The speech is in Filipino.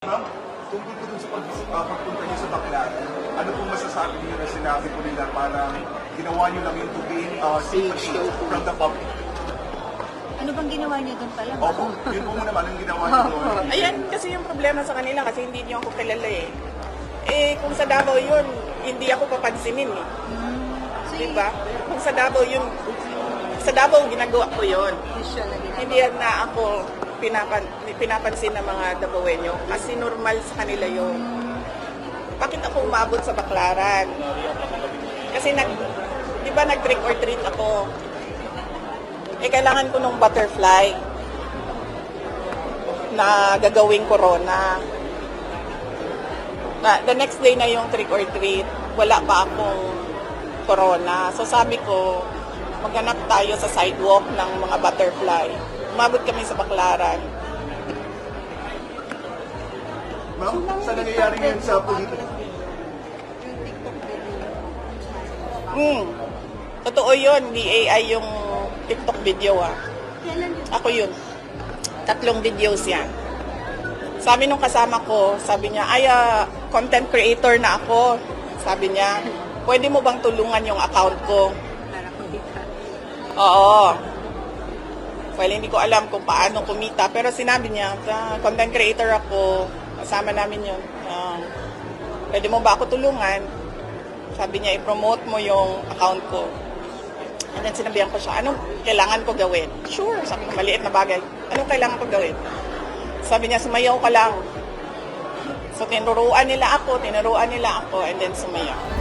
Ma'am, tungkol po dun sa pag, uh, pagpunta niyo sa Baclaran, ano pong masasabi niyo na sinabi po nila parang ginawa niyo lang yung to gain uh, sympathy from the public? Ano bang ginawa niyo doon pala? Opo, yun po muna anong ginawa niyo doon. Ayan, kasi yung problema sa kanila kasi hindi niyo ako kilala eh. Eh, kung sa Davao yun, hindi ako papansinin eh. So, Di ba? Kung sa Davao yun, sa Davao ginagawa ko yun. Usual na ginagawa. Hindi yan na ako pinapan, pinapansin ng mga Davaoenyo kasi normal sa kanila yun. Bakit ako umabot sa Baklaran? Kasi nag, di ba nag-trick or treat ako? Eh, kailangan ko nung butterfly na gagawing corona. Na, the next day na yung trick or treat, wala pa akong corona. So sabi ko, maghanap tayo sa sidewalk ng mga butterfly. Umabot kami sa Baklaran. Ma'am, sa nangyayari ngayon sa politika. Hmm. Totoo yun, di AI yung TikTok video ah. Ako yun. Tatlong videos yan. Sabi nung kasama ko, sabi niya, ay, ah, content creator na ako. Sabi niya, pwede mo bang tulungan yung account ko? Oo. Well, hindi ko alam kung paano kumita. Pero sinabi niya, "Ah, content creator ako. Kasama namin yun. Um, pwede mo ba ako tulungan? Sabi niya, i-promote mo yung account ko. And then sinabihan ko siya, anong kailangan ko gawin? Sure, sabi ko, maliit na bagay. Anong kailangan ko gawin? Sabi niya, sumayaw ka lang. So, tinuruan nila ako, tinuruan nila ako, and then sumayaw.